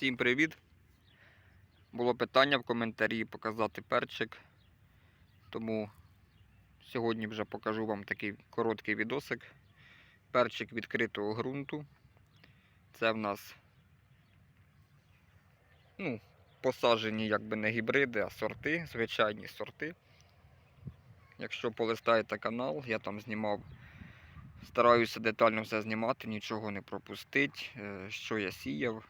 Всім привіт! Було питання в коментарі показати перчик. Тому сьогодні вже покажу вам такий короткий відосик. Перчик відкритого ґрунту. Це в нас ну, посаджені якби не гібриди, а сорти, звичайні сорти. Якщо полистаєте канал, я там знімав, стараюся детально все знімати, нічого не пропустити, що я сіяв.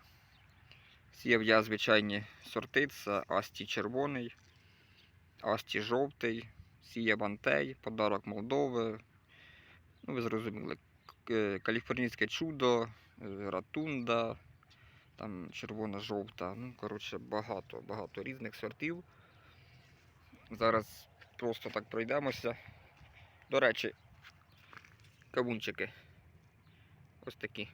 Сіяв я звичайні сорти, це Асті червоний, Асті жовтий, сіяв Антей, подарок Молдови. Ну, ви зрозуміли, е, каліфорнійське чудо, е, ратунда, там червона-жовта. Ну, коротше, багато, багато різних сортів. Зараз просто так пройдемося. До речі, кавунчики. Ось такі.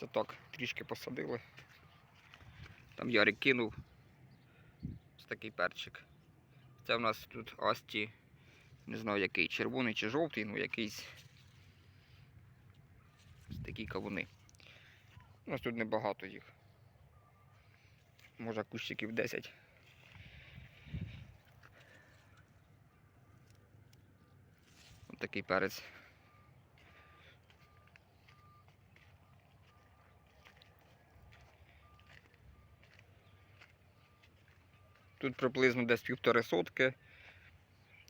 Це так, трішки посадили. Там Ярик кинув. Ось такий перчик. Це в нас тут Асті, не знаю який, червоний чи жовтий, ну якийсь. Ось такі кавуни. У нас тут небагато їх. Може кущиків 10. Ось такий перець. Тут приблизно десь півтори сотки.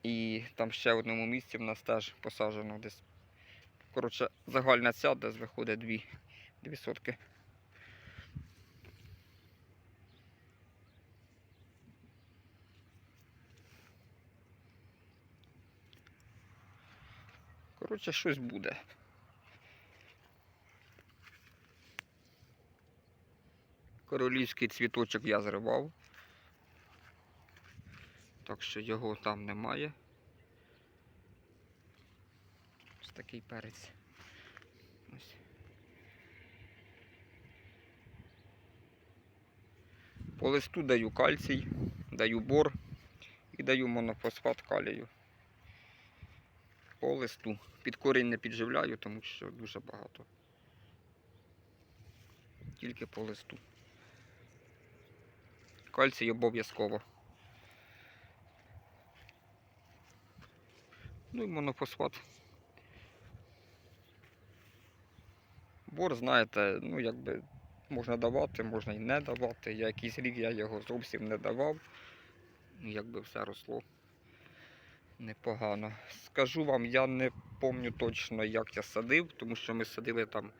І там ще в одному місці в нас теж посаджено десь. Коротше, загальна ця десь виходить дві, дві сотки. Коротше, щось буде. Королівський цвіточок я зривав. Так що його там немає. Ось такий перець. Ось. По листу даю кальцій, даю бор і даю монофосфат калію. По листу. Під корінь не підживляю, тому що дуже багато. Тільки по листу. Кальцій обов'язково. Ну і монофосфат. Бор, знаєте, ну якби можна давати, можна і не давати. Я якийсь рік я його зовсім не давав. Ну, Якби все росло непогано. Скажу вам, я не пам'ятаю точно, як я садив, тому що ми садили там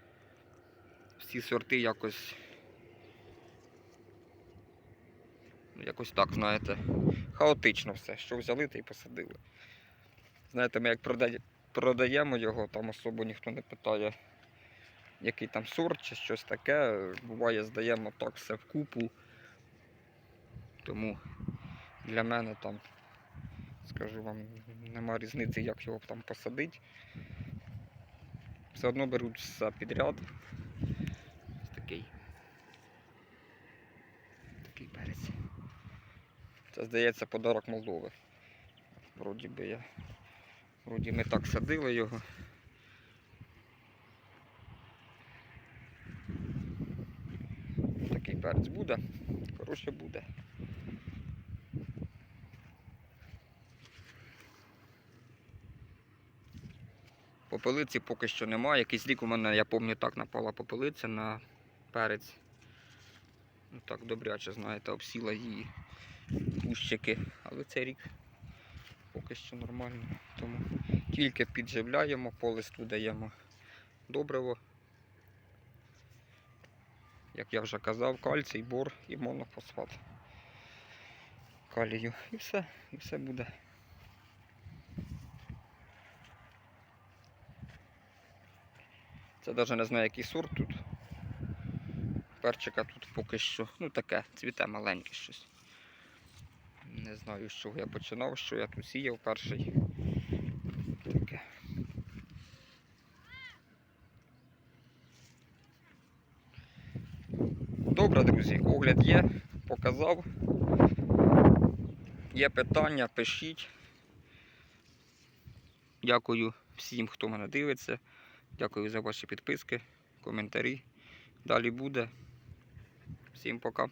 всі сорти якось. ну, Якось так, знаєте, хаотично все, що взяли та й посадили. Знаєте, ми як продаємо його, там особо ніхто не питає, який там сорт чи щось таке. Буває, здаємо так все вкупу. Тому для мене там, скажу вам, нема різниці, як його там посадити. Все одно беруть все підряд. Ось такий. Такий перець. Це здається подарок Молдови. Вроді би я. Вроді ми так садили його. Такий перець буде. Коротше буде. Попелиці поки що немає. Якийсь рік у мене, я пам'ятаю, так напала попелиця на перець. Ну так добряче, знаєте, обсіла її кущики. Але цей рік поки що нормально. Тому тільки підживляємо, по даємо добриво. Як я вже казав, кальцій, бор і монофосфат. Калію. І все, і все буде. Це навіть не знаю, який сорт тут. Перчика тут поки що. Ну таке, цвіте маленьке щось. Не знаю, з чого я починав, що я тут сіяв перший. Таке. Добре, друзі, огляд є, показав. Є питання, пишіть. Дякую всім, хто мене дивиться. Дякую за ваші підписки. коментарі. Далі буде. Всім пока.